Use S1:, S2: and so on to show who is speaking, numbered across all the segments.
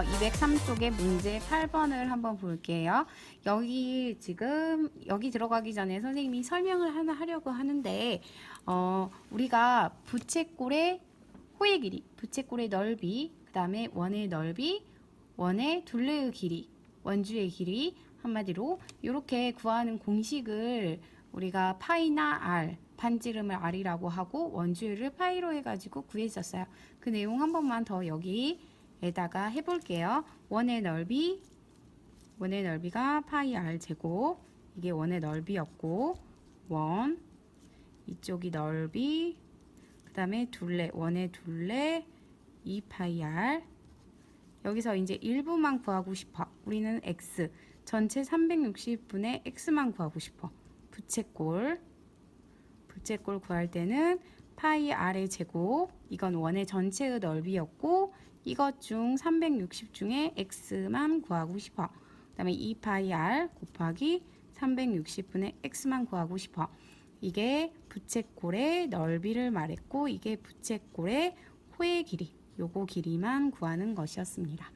S1: 먼저 203쪽의 문제 8번을 한번 볼게요. 여기 지금 여기 들어가기 전에 선생님이 설명을 하나 하려고 하는데 어, 우리가 부채꼴의 호의 길이, 부채꼴의 넓이, 그 다음에 원의 넓이, 원의 둘레의 길이, 원주의 길이 한마디로 이렇게 구하는 공식을 우리가 파이나 r 반지름을 r이라고 하고 원주율을 파이로 해가지고 구했었어요. 그 내용 한 번만 더 여기 에다가 해볼게요. 원의 넓이 원의 넓이가 파이 r 제곱 이게 원의 넓이였고 원 이쪽이 넓이 그 다음에 둘레 원의 둘레 2 파이 r 여기서 이제 일부만 구하고 싶어. 우리는 x 전체 360분의 x만 구하고 싶어. 부채꼴 부채꼴 구할 때는 파이 r의 제곱 이건 원의 전체의 넓이였고 이것 중 360 중에 x만 구하고 싶어. 그 다음에 2파이 r 곱하기 360분의 x만 구하고 싶어. 이게 부채꼴의 넓이를 말했고 이게 부채꼴의 호의 길이 요거 길이만 구하는 것이었습니다.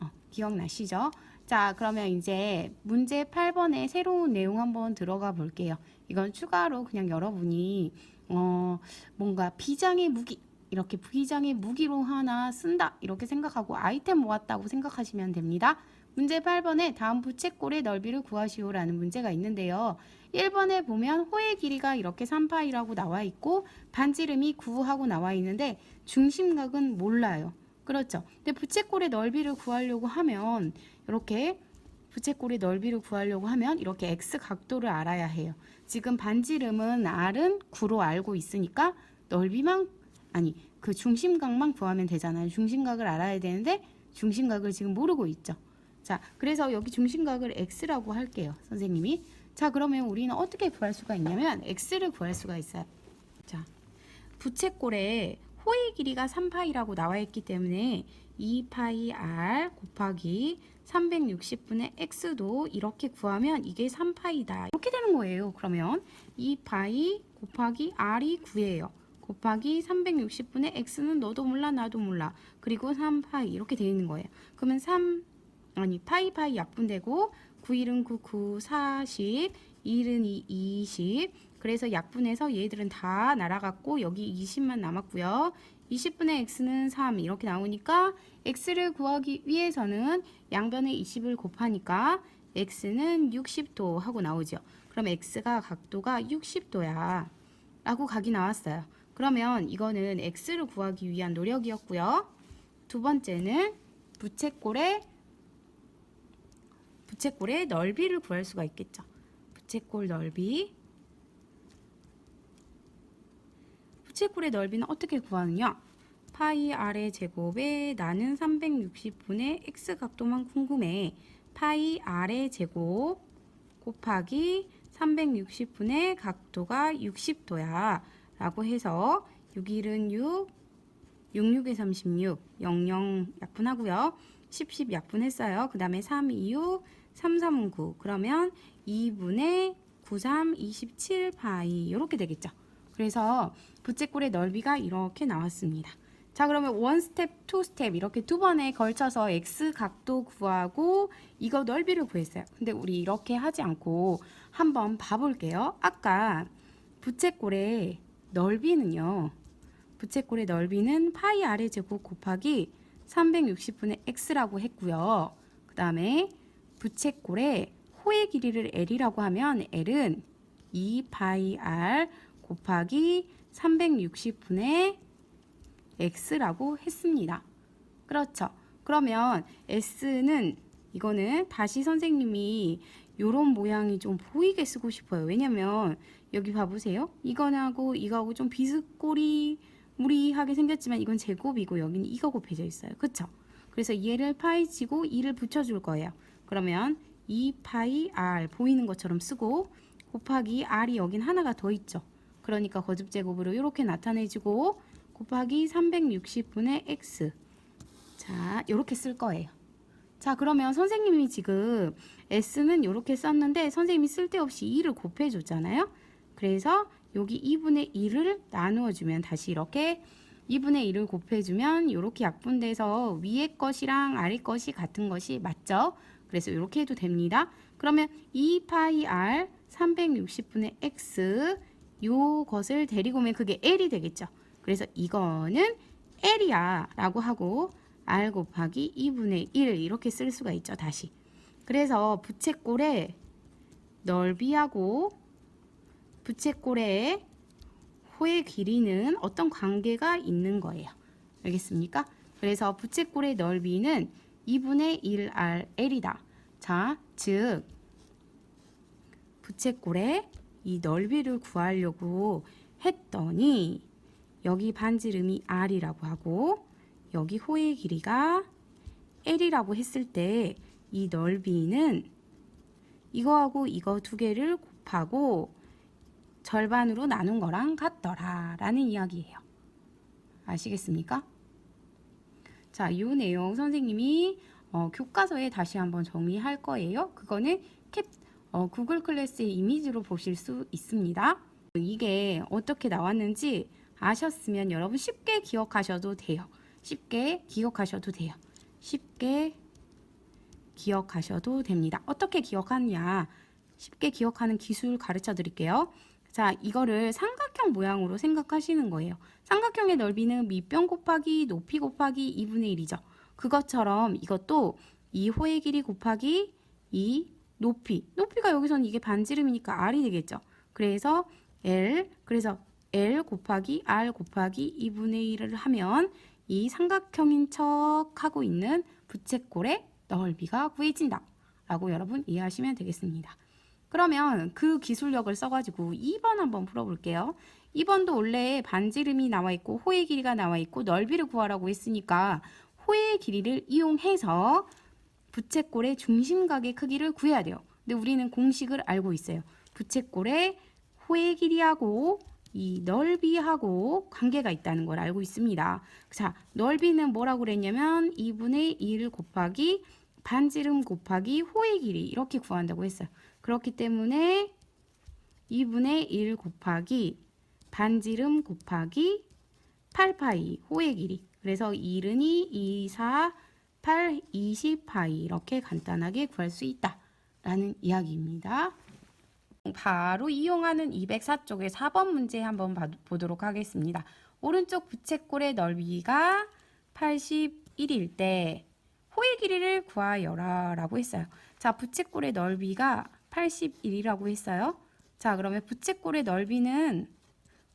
S1: 어, 기억나시죠? 자, 그러면 이제 문제 8번에 새로운 내용 한번 들어가 볼게요. 이건 추가로 그냥 여러분이 어, 뭔가 비장의 무기 이렇게 비장의 무기로 하나 쓴다 이렇게 생각하고 아이템 모았다고 생각하시면 됩니다. 문제 8번에 다음 부채꼴의 넓이를 구하시오라는 문제가 있는데요. 1번에 보면 호의 길이가 이렇게 3파이라고 나와 있고 반지름이 9하고 나와 있는데 중심각은 몰라요. 그렇죠. 근데 부채꼴의 넓이를 구하려고 하면 이렇게 부채꼴의 넓이를 구하려고 하면 이렇게 x 각도를 알아야 해요. 지금 반지름은 r은 9로 알고 있으니까 넓이만 아니 그 중심각만 구하면 되잖아요. 중심각을 알아야 되는데 중심각을 지금 모르고 있죠. 자, 그래서 여기 중심각을 x라고 할게요. 선생님이. 자, 그러면 우리는 어떻게 구할 수가 있냐면 x를 구할 수가 있어요. 자, 부채꼴의 호의 길이가 3파이라고 나와 있기 때문에 2파이 r 곱하기 360분의 x도 이렇게 구하면 이게 3파이다. 이렇게 되는 거예요. 그러면 2파이 곱하기 r이 9예요. 곱하기 360분의 x는 너도 몰라 나도 몰라. 그리고 3파이 이렇게 되어 있는 거예요. 그러면 3 아니 파이 파이 약분되고 9일은 9, 9, 40, 1은 2, 20 그래서 약분해서 얘들은 다 날아갔고 여기 20만 남았고요. 20분의 x는 3 이렇게 나오니까 x를 구하기 위해서는 양변에 20을 곱하니까 x는 60도 하고 나오죠. 그럼 x가 각도가 60도야 라고 각이 나왔어요. 그러면 이거는 x를 구하기 위한 노력이었고요. 두 번째는 부채꼴의 부채꼴의 넓이를 구할 수가 있겠죠. 부채꼴 넓이. 부채꼴의 넓이는 어떻게 구하느냐? 파이 r의 제곱에 나는 360분의 x 각도만 궁금해. 파이 r의 제곱 곱하기 360분의 각도가 60도야. 라고 해서 6일은 6, 66에 36, 00 약분하고요. 10, 10 약분했어요. 그 다음에 3, 2, 6, 3, 3, 9. 그러면 2분의 9, 3, 27 파이 이렇게 되겠죠. 그래서 부채꼴의 넓이가 이렇게 나왔습니다. 자 그러면 원 스텝, 투 스텝 이렇게 두 번에 걸쳐서 x 각도 구하고 이거 넓이를 구했어요. 근데 우리 이렇게 하지 않고 한번 봐볼게요. 아까 부채꼴의 넓이는요. 부채꼴의 넓이는 파이 r의 제곱 곱하기 360분의 x라고 했고요. 그 다음에 부채꼴의 호의 길이를 l이라고 하면 l은 2파이 r 곱하기 360분의 x라고 했습니다. 그렇죠. 그러면 s는 이거는 다시 선생님이 요런 모양이 좀 보이게 쓰고 싶어요. 왜냐면 여기 봐보세요. 이거하고 이거하고 좀 비스꼬리 무리하게 생겼지만 이건 제곱이고 여기는 이거 곱해져 있어요. 그쵸? 그래서 얘를 파이 치고 2를 붙여줄 거예요. 그러면 2파이 r 보이는 것처럼 쓰고 곱하기 r이 여긴 하나가 더 있죠. 그러니까 거듭 제곱으로 이렇게 나타내지고 곱하기 360분의 x 자 이렇게 쓸 거예요. 자 그러면 선생님이 지금 s는 이렇게 썼는데 선생님이 쓸데없이 2를 곱해줬잖아요. 그래서 여기 2분의 1을 나누어 주면 다시 이렇게 2분의 1을 곱해주면 이렇게 약분돼서 위에 것이랑 아래 것이 같은 것이 맞죠? 그래서 이렇게 해도 됩니다. 그러면 2파이 r 360분의 x 요것을 데리고 오면 그게 L이 되겠죠. 그래서 이거는 L이야 라고 하고 R 곱하기 2분의 1 이렇게 쓸 수가 있죠. 다시. 그래서 부채꼴의 넓이하고 부채꼴의 호의 길이는 어떤 관계가 있는 거예요. 알겠습니까? 그래서 부채꼴의 넓이는 2분의 1RL이다. 자, 즉 부채꼴의 이 넓이를 구하려고 했더니 여기 반지름이 R이라고 하고 여기 호의 길이가 L이라고 했을 때 이 넓이는 이거하고 이거 두 개를 곱하고 절반으로 나눈 거랑 같더라 라는 이야기예요. 아시겠습니까? 자, 이 내용 선생님이 어, 교과서에 다시 한번 정리할 거예요. 그거는 캡, 어, 구글 클래스의 이미지로 보실 수 있습니다. 이게 어떻게 나왔는지 아셨으면 여러분 쉽게 기억하셔도 돼요. 쉽게 기억하셔도 돼요. 쉽게 기억하셔도 됩니다. 어떻게 기억하느냐? 쉽게 기억하는 기술 가르쳐 드릴게요. 자, 이거를 삼각형 모양으로 생각하시는 거예요. 삼각형의 넓이는 밑변 곱하기 높이 곱하기 2분의 1이죠. 그것처럼 이것도 이 호의 길이 곱하기 이 높이. 높이가 여기서는 이게 반지름이니까 r이 되겠죠. 그래서 L, 그래서 L 곱하기 R 곱하기 2분의 1을 하면 이 삼각형인 척 하고 있는 부채꼴의 넓이가 구해진다. 라고 여러분 이해하시면 되겠습니다. 그러면 그 기술력을 써가지고 2번 한번 풀어볼게요. 2번도 원래 반지름이 나와 있고 호의 길이가 나와 있고 넓이를 구하라고 했으니까 호의 길이를 이용해서 부채꼴의 중심각의 크기를 구해야 돼요. 근데 우리는 공식을 알고 있어요. 부채꼴의 호의 길이하고 이 넓이하고 관계가 있다는 걸 알고 있습니다. 자, 넓이는 뭐라고 그랬냐면 2분의 1 곱하기 반지름 곱하기 호의 길이 이렇게 구한다고 했어요. 그렇기 때문에 2분의 1 곱하기 반지름 곱하기 8파이 호의 길이 그래서 1은 2, 2, 4, 8, 20파이 이렇게 간단하게 구할 수 있다 라는 이야기입니다. 바로 이용하는 204쪽의 4번 문제 한번 봐- 보도록 하겠습니다. 오른쪽 부채꼴의 넓이가 81일 때 호의 길이를 구하여라 라고 했어요. 자, 부채꼴의 넓이가 81이라고 했어요. 자, 그러면 부채꼴의 넓이는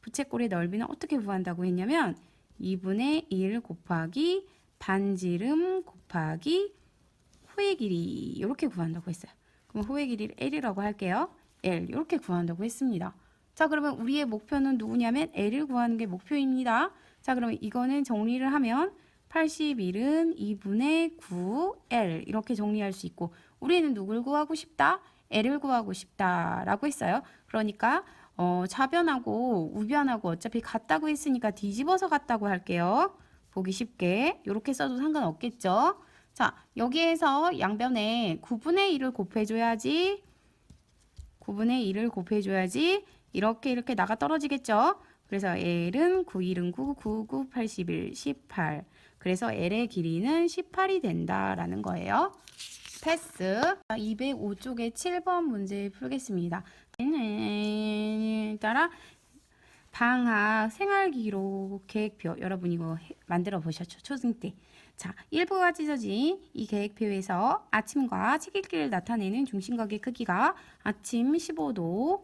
S1: 부채꼴의 넓이는 어떻게 구한다고 했냐면 2분의 1 곱하기 반지름 곱하기 호의 길이 이렇게 구한다고 했어요. 그럼 호의 길이를 L이라고 할게요. L 이렇게 구한다고 했습니다. 자, 그러면 우리의 목표는 누구냐면 L을 구하는 게 목표입니다. 자, 그러면 이거는 정리를 하면 81은 2분의 9L 이렇게 정리할 수 있고 우리는 누굴 구하고 싶다? L을 구하고 싶다라고 했어요. 그러니까 어, 좌변하고 우변하고 어차피 같다고 했으니까 뒤집어서 같다고 할게요. 보기 쉽게 이렇게 써도 상관없겠죠. 자, 여기에서 양변에 9분의 1을 곱해줘야지 9분의 1을 곱해줘야지 이렇게 이렇게 나가 떨어지겠죠. 그래서 L은 9, 1은 9, 9, 9, 81, 18. 그래서 L의 길이는 18이 된다라는 거예요. 패스. 205쪽의 7번 문제 풀겠습니다. 따라 방학 생활 기록 계획표 여러분 이거 해- 만들어 보셨죠? 초등 때. 자, 1부가 찢어진 이 계획표에서 아침과 책 읽기를 나타내는 중심각의 크기가 아침 15도,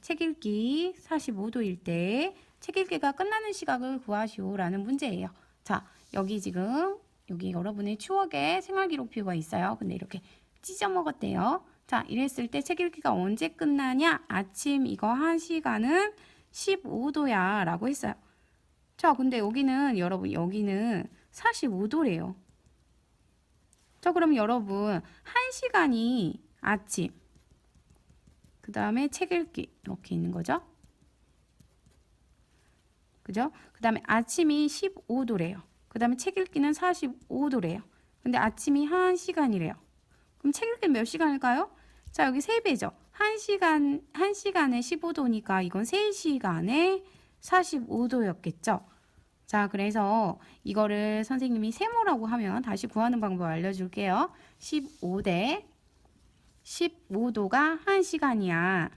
S1: 책 읽기 45도일 때 책 읽기가 끝나는 시각을 구하시오라는 문제예요. 자, 여기 지금 여기 여러분의 추억의 생활 기록표가 있어요. 근데 이렇게 찢어 먹었대요. 자, 이랬을 때 책 읽기가 언제 끝나냐? 아침 이거 한 시간은 15도야 라고 했어요. 자, 근데 여기는 여러분 여기는 45도래요. 자, 그럼 여러분 한 시간이 아침 그 다음에 책 읽기 이렇게 있는 거죠. 그죠? 그 다음에 아침이 15도래요. 그 다음에 책 읽기는 45도래요. 근데 아침이 1시간이래요. 그럼 책 읽기 몇 시간일까요? 자, 여기 3배죠. 1시간, 1시간에 15도니까 이건 3시간에 45도였겠죠. 자, 그래서 이거를 선생님이 세모라고 하면 다시 구하는 방법 알려줄게요. 15대 15도가 1시간이야.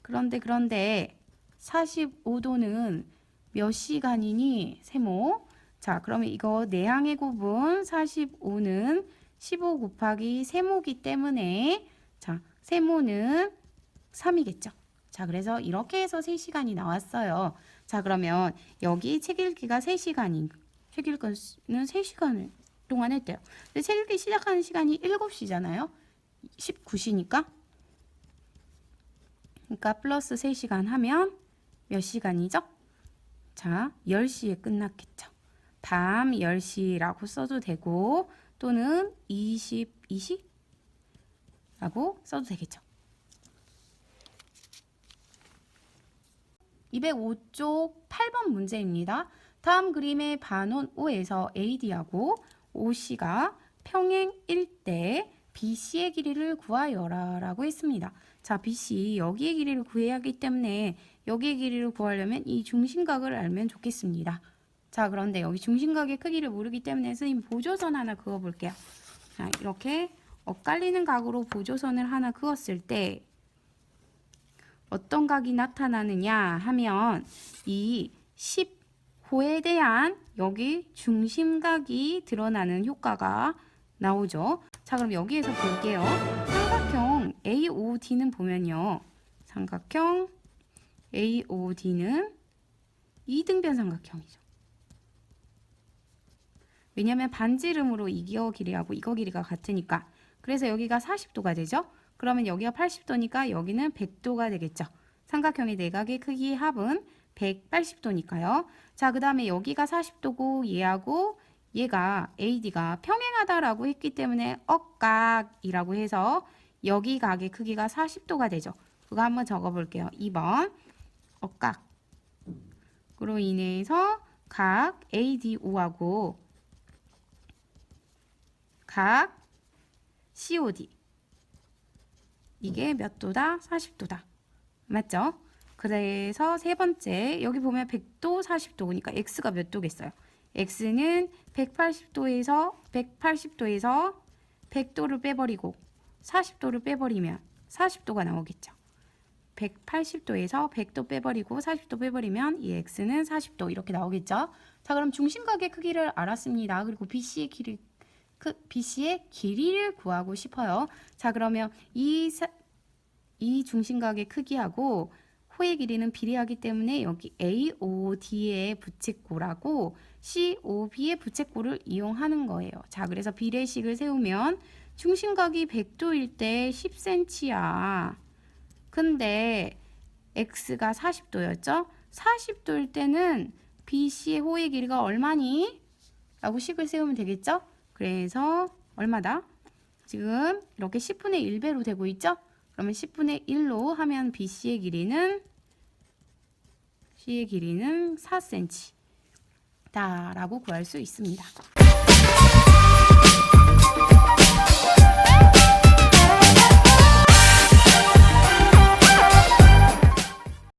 S1: 그런데 그런데 45도는 몇 시간이니? 세모. 자, 그러면 이거 내항의 구분 45는 15 곱하기 세모기 때문에 자, 세모는 3이겠죠. 자, 그래서 이렇게 해서 3시간이 나왔어요. 자, 그러면 여기 책 읽기가 3시간인 책 읽기는 3시간을 동안 했대요. 근데 책 읽기 시작하는 시간이 7시잖아요. 19시니까. 그러니까 플러스 3시간 하면 몇 시간이죠? 자, 10시에 끝났겠죠. 밤 10시라고 써도 되고 또는 22시? 라고 써도 되겠죠. 205쪽 8번 문제입니다. 다음 그림의 반원 O에서 AD하고 OC가 평행일 때 BC의 길이를 구하여라 라고 했습니다. 자, BC 여기의 길이를 구해야 하기 때문에 여기의 길이를 구하려면 이 중심각을 알면 좋겠습니다. 자, 그런데 여기 중심각의 크기를 모르기 때문에 선생님 보조선 하나 그어 볼게요. 자, 이렇게 엇갈리는 각으로 보조선을 하나 그었을 때 어떤 각이 나타나느냐 하면 이 10호에 대한 여기 중심각이 드러나는 효과가 나오죠. 자, 그럼 여기에서 볼게요. 삼각형 AOD는 보면요. 삼각형 AOD는 이등변 삼각형이죠. 왜냐하면 반지름으로 이거 길이하고 이거 길이가 같으니까. 그래서 여기가 40도가 되죠. 그러면 여기가 80도니까 여기는 100도가 되겠죠. 삼각형의 내각의 크기 합은 180도니까요. 자, 그 다음에 여기가 40도고 얘하고 얘가 AD가 평행하다라고 했기 때문에 억각이라고 해서 여기 각의 크기가 40도가 되죠. 그거 한번 적어볼게요. 2번 억각으로 인해서 각 ADO하고 각 COD 이게 몇 도다? 40도다. 맞죠? 그래서 세 번째 여기 보면 100도, 40도 그러니까 x가 몇 도겠어요? x는 180도에서 180도에서 100도를 빼버리고 40도를 빼버리면 40도가 나오겠죠. 180도에서 100도 빼버리고 40도 빼버리면 이 x는 40도 이렇게 나오겠죠. 자, 그럼 중심각의 크기를 알았습니다. 그리고 BC의 길이 그 BC의 길이를 구하고 싶어요. 자, 그러면 이, 사, 이 중심각의 크기하고 호의 길이는 비례하기 때문에 여기 AOD의 부채꼴하고 COB의 부채꼴을 이용하는 거예요. 자, 그래서 비례식을 세우면 중심각이 100도일 때 10cm야. 근데 x가 40도였죠? 40도일 때는 BC의 호의 길이가 얼마니? 라고 식을 세우면 되겠죠? 그래서 얼마다? 지금 이렇게 10분의 1배로 되고 있죠? 그러면 10분의 1로 하면 BC의 길이는 C의 길이는 4cm 다라고 구할 수 있습니다.